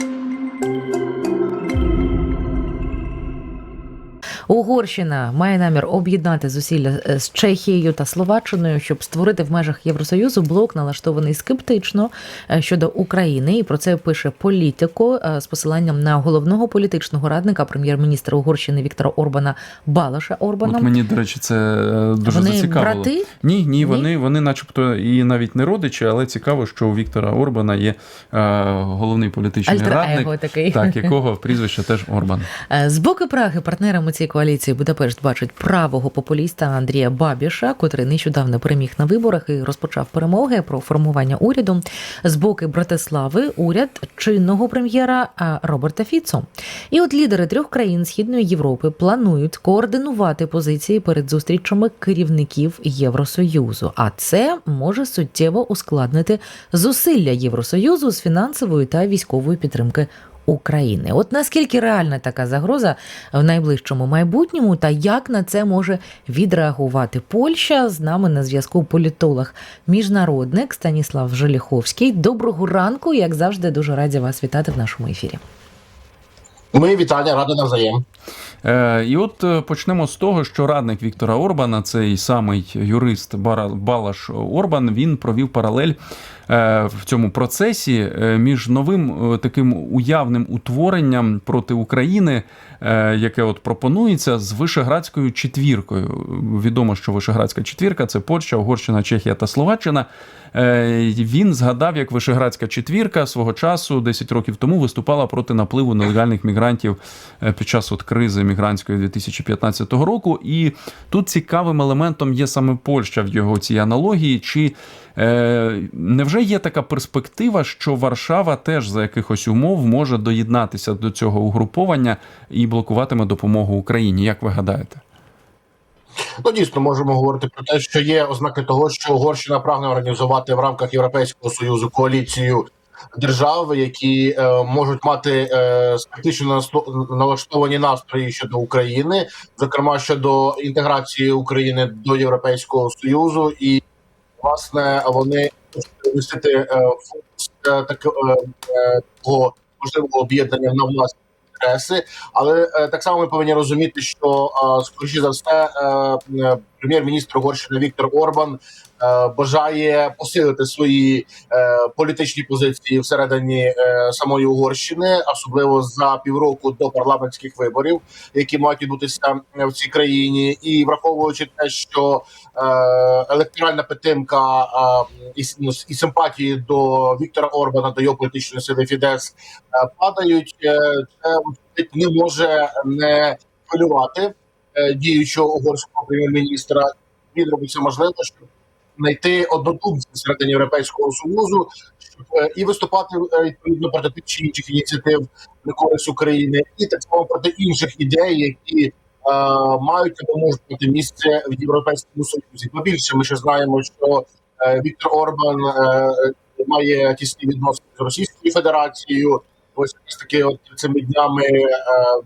Thank you. Угорщина має намір об'єднати зусилля е, з Чехією та Словаччиною, щоб створити в межах Євросоюзу блок, налаштований скептично е, щодо України. І про це пише політико е, з посиланням на головного політичного радника прем'єр-міністра Угорщини Віктора Орбана Балаша Орбана. От мені, до речі, це дуже Вони зацікавило. брати? Ні, ні, вони, вони, начебто, і навіть не родичі, але цікаво, що у Віктора Орбана є головний політичний Альтер-его радник, такий. так, якого прізвище теж Орбан. З боку Праги партнерами цієї коаліції Будапешт бачить правого популіста Андрія Бабіша, котрий нещодавно переміг на виборах і розпочав перемоги про формування уряду. З боку Братислави уряд чинного прем'єра Роберта Фіцо. І от лідери трьох країн Східної Європи планують координувати позиції перед зустрічами керівників Євросоюзу. А це може суттєво ускладнити зусилля Євросоюзу з фінансової та військової підтримки України. От наскільки реальна така загроза в найближчому майбутньому, та як на це може відреагувати Польща? З нами на зв'язку політолог, міжнародник Станіслав Желіховський. Доброго ранку, як завжди, дуже раді вас вітати в нашому ефірі. Ми вітання ради навзаєм. Е, і от е, почнемо з того, що радник Віктора Орбана, цей самий юрист Балаш Орбан, він провів паралель е, в цьому процесі е, між новим таким уявним утворенням проти України, яке от пропонується з Вишеградською четвіркою. Відомо, що Вишеградська четвірка це Польща, Угорщина, Чехія та Словаччина. Він згадав, як Вишеградська четвірка свого часу, 10 років тому, виступала проти напливу нелегальних мігрантів е, під час от кризи мігрантської 2015 року. І тут цікавим елементом є саме Польща в його цій аналогії. Чи е, невже є така перспектива, що Варшава теж за якихось умов може доєднатися до цього угруповання і блокуватиме допомогу Україні? Як ви гадаєте? Ну дійсно можемо говорити про те, що є ознаки того, що Угорщина прагне організувати в рамках Європейського союзу коаліцію держав, які е, можуть мати е, скептично налаштовані настрої щодо України, зокрема щодо інтеграції України до Європейського союзу, і власне вони вмістити е, фокус е, так, е, можливого об'єднання на власні інтереси. Але е, так само ми повинні розуміти, що е, скоріше за все е, прем'єр-міністр Угорщини Віктор Орбан е, бажає посилити свої е, політичні позиції всередині е, самої Угорщини, особливо за півроку до парламентських виборів, які мають відбутися в цій країні, і враховуючи те, що електоральна підтримка і, ну, і симпатії до Віктора Орбана, до його політичної сили Фідес падають, це не може не хвилювати діючого угорського прем'єр-міністра. Він робить все можливе, щоб знайти однодумців середині європейського союзу, щоб е, і виступати е, відповідно проти тих чи інших ініціатив на користь України, і так само проти інших ідей, які е, мають або можуть мати місце в європейському союзі. Побільше ми ще знаємо, що е, Віктор Орбан е, має тісні відносини з Російською Федерацією. Ось таки, от цими днями е,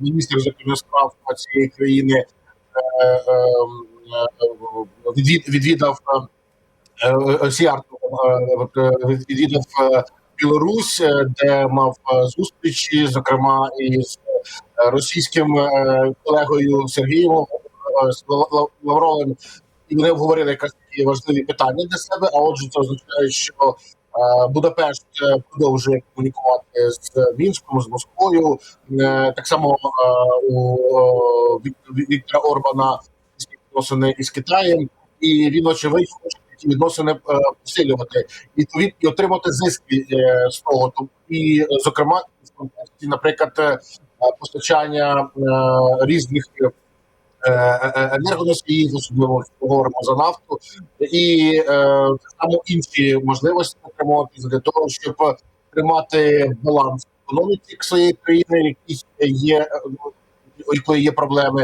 міністр закордонних справ цієї країни е, е, відвідав Сіарту, відвідав Білорусь, де мав зустрічі, зокрема із російським колегою Сергієм Лавровим. І вони обговорили якраз такі важливі питання для себе. А отже, це означає, що Будапешт е, продовжує комунікувати з Мінськом, з Москвою. Е, Так само е, у е, Вік- Віктора Орбана відносини із Китаєм, і він очевидь хоче ці відносини е, посилювати і відповідно і отримати зиски е, з того. І е, зокрема, наприклад, е, постачання е, різних. Е, е, Енергоносіїв, особливо говоримо за нафту, і е, так само інші можливості отримувати для того, щоб тримати баланс економіки своєї країни, які є е, якої є проблеми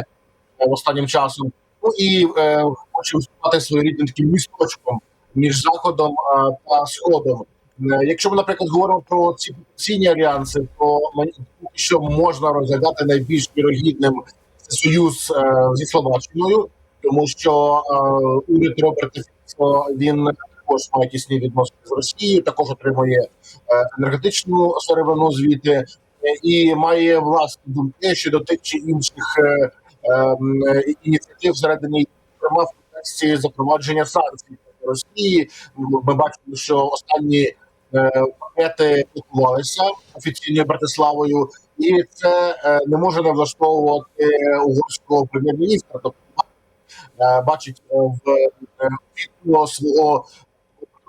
е, останнім часом. Ну і е, хоче виступати своєрідним таким місточком між заходом е, та сходом. Е, Якщо ми, наприклад, говоримо про ці потенційні альянси, то мені що можна розглядати найбільш вірогідним союз е, зі Словаччиною, тому що е, уряд Роберта Фіцо він також має тісні відносини з Росією, також отримує е, енергетичну сировину звідти і має власні думки щодо тих чи інших ініціатив всередині, зокрема в контексті запровадження санкцій Росії. Ми бачимо, що останні пакети блокувалися офіційною Братиславою, і це е, не може не влаштовувати угорського прем'єр-міністра. Тобто е, бачить е, в е, свого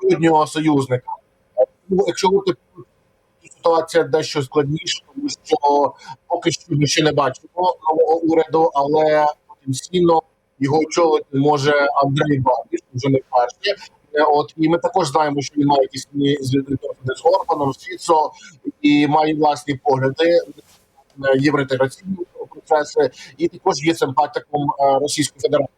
природнього союзника. Е, Якщо говорити ситуація дещо складніша, тому що поки що ми ще не бачимо нового уряду, але потенційно його очолити може Андрій Бабіш, вже не вперше. Е, От і ми також знаємо, що він має якісь зв'язки з Орбаном, з Фіцо і має власні погляди на євроінтеграційні процеси, і також є симпатиком е, Російської Федерації.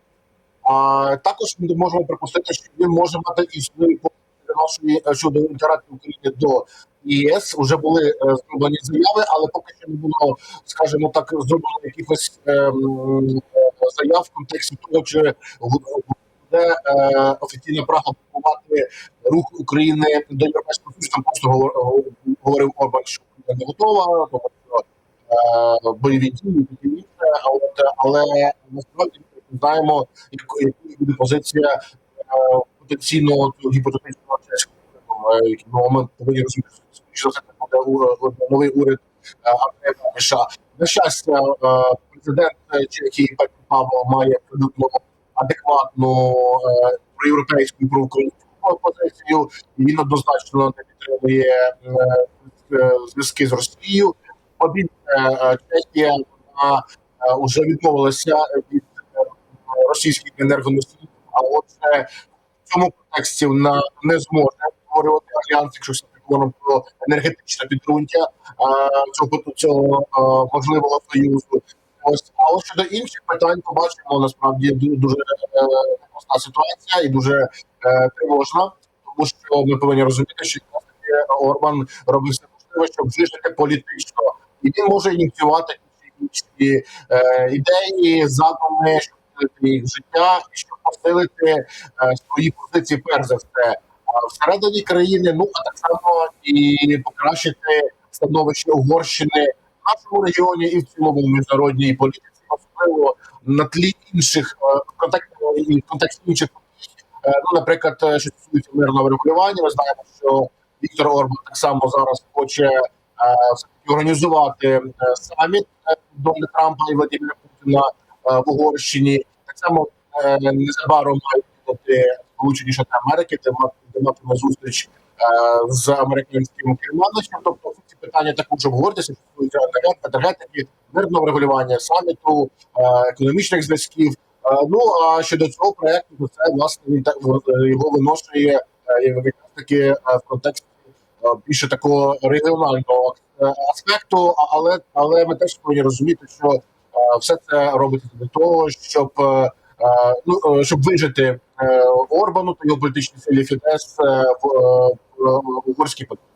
А також ми можемо припустити, що він може мати і свої погляди нашої е, щодо інтеграції України до ЄС. Уже були е, зроблені заяви, але поки що не було, скажімо так, зроблено якихось ем, е, заяв в контексті того, чи в- буде е, офіційна прага блокувати рух України до Європейського Союзу. Там просто говор- говорив Орбан, що не готова, е, бойові дії і інше. Але насправді ми знаємо, якою буде позиція е, потенційного гіпотетичного чеського. Е, Ну, ми повинні розуміти, що це буде новий уряд Андрея Бабіша. На щастя, президент Чехії Павло має абсолютно адекватну е, проєвропейську і проукраїнську позицію, він однозначно не підтримує е, е, зв'язки з Росією. Е, Чехія вона вже відмовилася від російських енергоносіїв, а отже в цьому контексті вона не зможе створювати альянс, якщо все говоримо про енергетичне підґрунтя цього цього можливого союзу. Ось але щодо інших питань, побачимо насправді дуже непроста ситуація і дуже е, тривожна, тому що ми повинні розуміти, що Орбан робить все можливе, щоб вижити політично, і він може ініціювати інші е, ідеї, задуми, щоб їх життя і щоб посилити е, свої позиції, перш за все, всередині країни, ну а так само і покращити становище Угорщини нашому регіоні і в цілому в міжнародній політиці, особливо на тлі інших е, в контексті і контексті інших. Е, Ну, наприклад, що стосується мирного врегулювання, ми знаємо, що Віктор Орбан так само зараз хоче е, організувати е, саміт Дональда Трампа і Владимира Путіна е, в Угорщині. Так само е, незабаром мають бути Сполучені Штати Америки, де мати де матиме зустріч з американським керманичем. Тобто ці питання також обговорюються, стосуються енергет- енергетики, мирного регулювання саміту, е, економічних зв'язків. Е, Ну а щодо цього проекту, то це власне він так е, його виношує е, якраз таки е, в контексті е, більше такого регіонального е, аспекту. Але але ми теж повинні розуміти, що е, все це робиться для того, щоб е, е, ну е, щоб вижити е, Орбану та його політичній силі Фідес е, в, е, угорській політиці.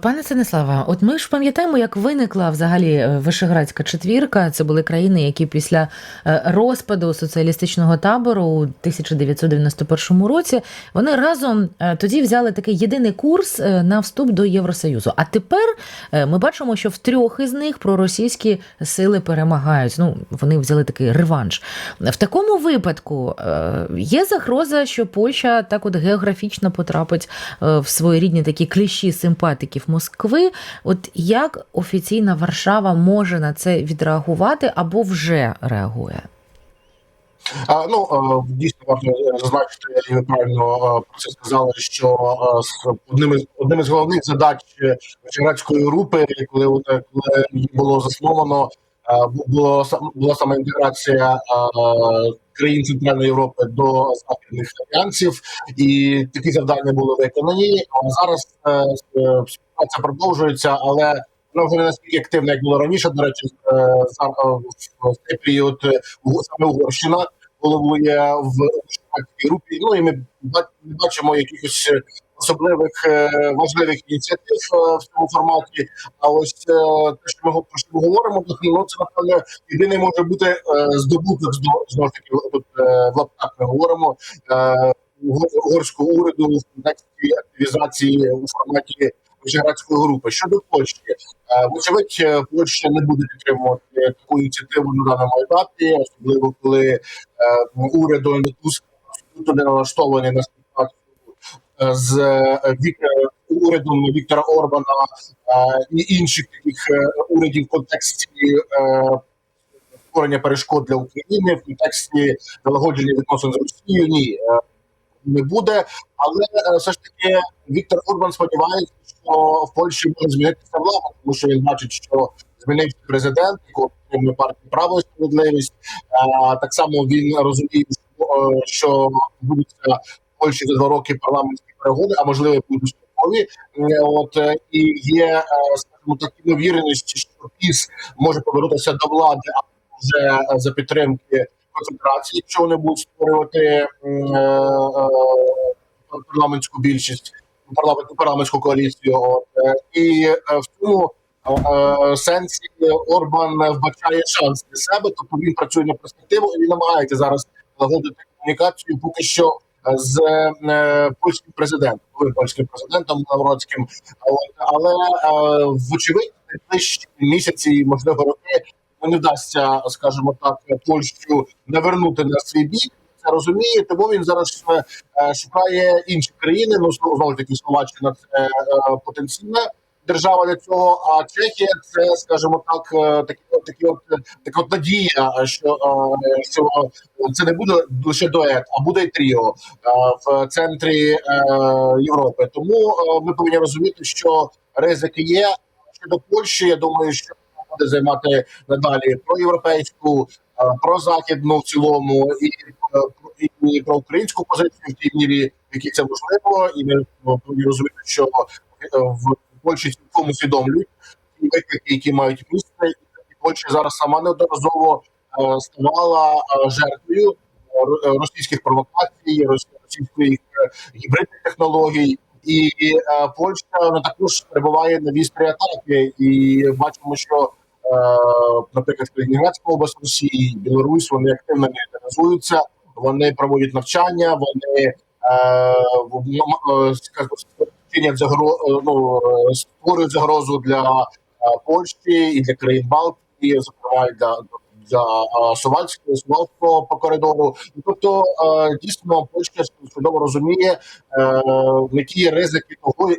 Пане Станислава, от ми ж пам'ятаємо, як виникла взагалі е, Вишеградська четвірка. Це були країни, які після е, розпаду соціалістичного табору у 1991 році вони разом е, тоді взяли такий єдиний курс на вступ до Євросоюзу. А тепер ми бачимо, що в трьох із них проросійські сили перемагають. Ну вони взяли такий реванш. В такому випадку є загроза, що Польща так от географічно потрапить е, в своєрідні такі кліщі симпатиків Москви. От як офіційна Варшава може на це відреагувати або вже реагує? А, ну е, дійсно варто зазначити, і ви правильно е, про це сказали, що е, з- одним із одним із головних задач Вишеградської групи, коли коли було засновано, було сам- була саме інтеграція е, країн Центральної Європи до західних альянсів, і такі завдання були виконані. А зараз е, е, співпраця продовжується, але. Вона вже не настільки активна, як було раніше. До речі, е, е, в- цей період е, саме Угорщина головує в групі. Ну і ми бачимо якихось е, особливих е, важливих ініціатив е, в цьому форматі. А ось е, те, що ми про що ми говоримо, то, ну це напевне єдиний може бути здобуток зно- знову ж таки тут в лапках ми говоримо. Угорського уряду в контексті активізації у форматі Вишеградської групи. Щодо Польщі, вочевидь, Польща не буде підтримувати таку ініціативу на даному етапі, особливо коли уряд Дональда Туска абсолютно не налаштований на з е, урядом Віктора Орбана е, і інших таких е, урядів в контексті створення перешкод для України в контексті налагодження відносин з Росією. Ні, не буде. Але все ж таки Віктор Орбан сподівається, що в Польщі може змінитися влада, тому що він бачить, що змінився президент, якого підтримує партія право справедливість. Так само він розуміє, що, в Польщі за два роки парламентські перегони, а можливо будуть строкові. Е, От е, і є, е, скажімо так, ймовірність, що ПІС може повернутися до влади, а вже за підтримки концентрації, якщо вони будуть створювати парламентську більшість, парламентську парламентську коаліцію. От і в цьому сенсі Орбан вбачає шанс для себе, тобто він працює на перспективу і він намагається зараз налагодити комунікацію поки що. Е, З польським президентом, польським президентом Навроцьким, От, але е, вочевидь найближчі місяці, можливо, роки не вдасться, скажімо так, Польщу навернути на свій бік. Це розуміє, тому він зараз е, шукає інші країни. Ну знову ж таки Словаччина це е, потенційна держава для цього. А Чехія це, скажімо так, е, такі от такі от така от надія, що, е, що це не буде лише дует, а буде й тріо е, в центрі е, Європи. Тому е, ми повинні розуміти, що ризики є. Щодо Польщі, я думаю, що буде займати надалі про європейську, е, про західну в цілому і, е, і про українську позицію в тій мірі, в якій це можливо, і ми ну, розуміти, що е, в Польщі цілком усвідомлюють ті виклики, які мають місце, і Польща зараз сама неодноразово е, ставала е, жертвою е, ро- російських провокацій, рос- російських гібридних технологій. І Польща вона також перебуває на вістрі атаки, і бачимо, що, наприклад, Калінінградська область Росії, Білорусь, вони активно мілітаризуються, вони проводять навчання, вони чинять загро, е, ну, е, створюють загрозу для е, Польщі і для країн Балтії, зокрема для для Сувальського Сувальського по коридору. Тобто дійсно Польща чудово розуміє які ризики того,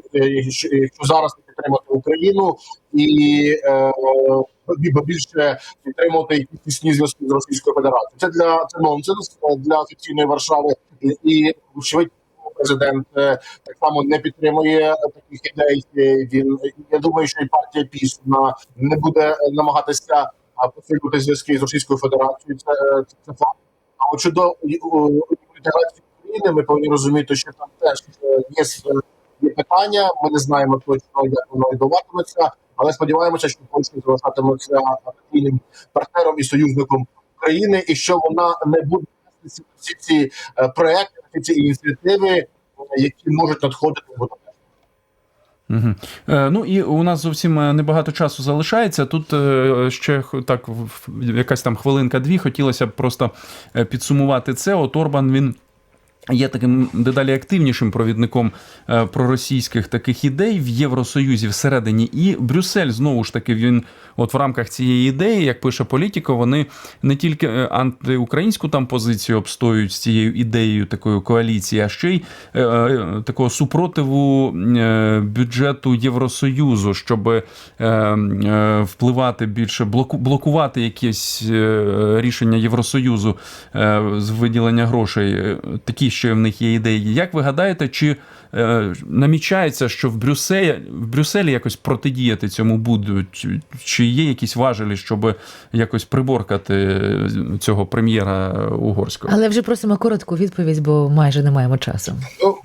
що зараз не підтримати Україну і більше підтримувати якісь тісні зв'язки з Російською Федерацією. Це для це нонсенс для офіційної Варшави і очевидь, президент е, так само не підтримує таких ідей. Е, Він я думаю, що і партія ПІС вона не буде намагатися посилювати зв'язки з Російською Федерацією. Це, це, це факт. А от щодо е, інтеграції України, ми повинні розуміти, що там теж е, є, є питання. Ми не знаємо точно, як воно відбуватиметься, але сподіваємося, що Польща залишатиметься активним партнером і союзником України, і що вона не буде всі ці е, проекти, ці ініціативи, які можуть надходити в Угу. Ну і у нас зовсім е, небагато часу залишається. Тут ще так якась там хвилинка-дві. Хотілося б просто підсумувати це. От Орбан він. Є таким дедалі активнішим провідником е, проросійських таких ідей в Євросоюзі всередині, і Брюссель знову ж таки він, от в рамках цієї ідеї, як пише політико, вони не тільки е, антиукраїнську там позицію обстоюють з цією ідеєю такої коаліції, а ще й е, такого супротиву бюджету Євросоюзу, щоб впливати більше, блокувати якісь рішення Євросоюзу з виділення грошей. Такі ще в них є ідеї. Як ви гадаєте, чи е, намічається, що в Брюсселі, в Брюсселі якось протидіяти цьому будуть? Чи є якісь важелі, щоб якось приборкати е, цього прем'єра угорського? Але вже просимо коротку відповідь, бо майже не маємо часу. Ну,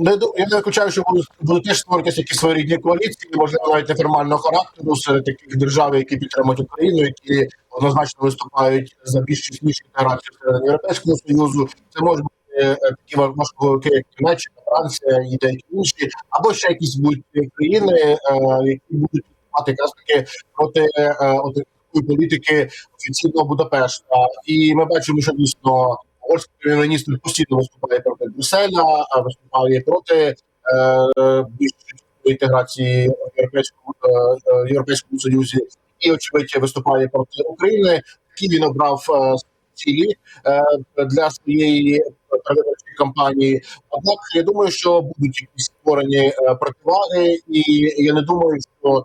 не ду- я не виключаю, що будуть, будуть теж створюватися якісь своєрідні коаліції, можливо, навіть неформального характеру серед таких держав, які підтримують Україну, які однозначно виступають за більш чеснішу інтеграцію Європейського Союзу. Це можуть бути е, такі важковики, як Німеччина, Франція і деякі інші, або ще якісь будуть країни, е, які будуть мати якраз таки проти е, такої політики офіційного Будапешта. І ми бачимо, що дійсно угорський прем'єр-міністр постійно виступає проти Брюсселя, виступає проти е, більш швидкої інтеграції європейському е, е, європейському союзі, і очевидно виступає проти України. Які він обрав е, цілі е, для своєї передвиборчої кампанії. Однак я думаю, що будуть якісь створені е, противаги, і я не думаю, що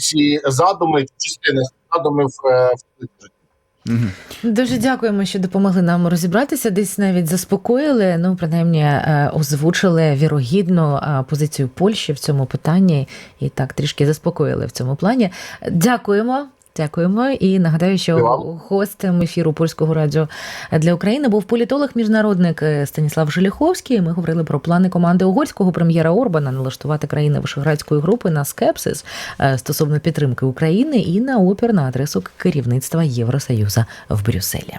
ці задуми, частини задумів е, в. Дуже дякуємо, що допомогли нам розібратися. Десь навіть заспокоїли. Ну, принаймні, е, озвучили вірогідну позицію Польщі в цьому питанні, і так трішки заспокоїли в цьому плані. Дякуємо. Дякуємо і нагадаю, що гостем ефіру польського радіо для України був політолог міжнародник е, Станіслав Желіховський. Ми говорили про плани команди угорського прем'єра Орбана налаштувати країни Вишеградської групи на скепсис е, стосовно підтримки України і на опір на адресу керівництва Євросоюза в Брюсселі.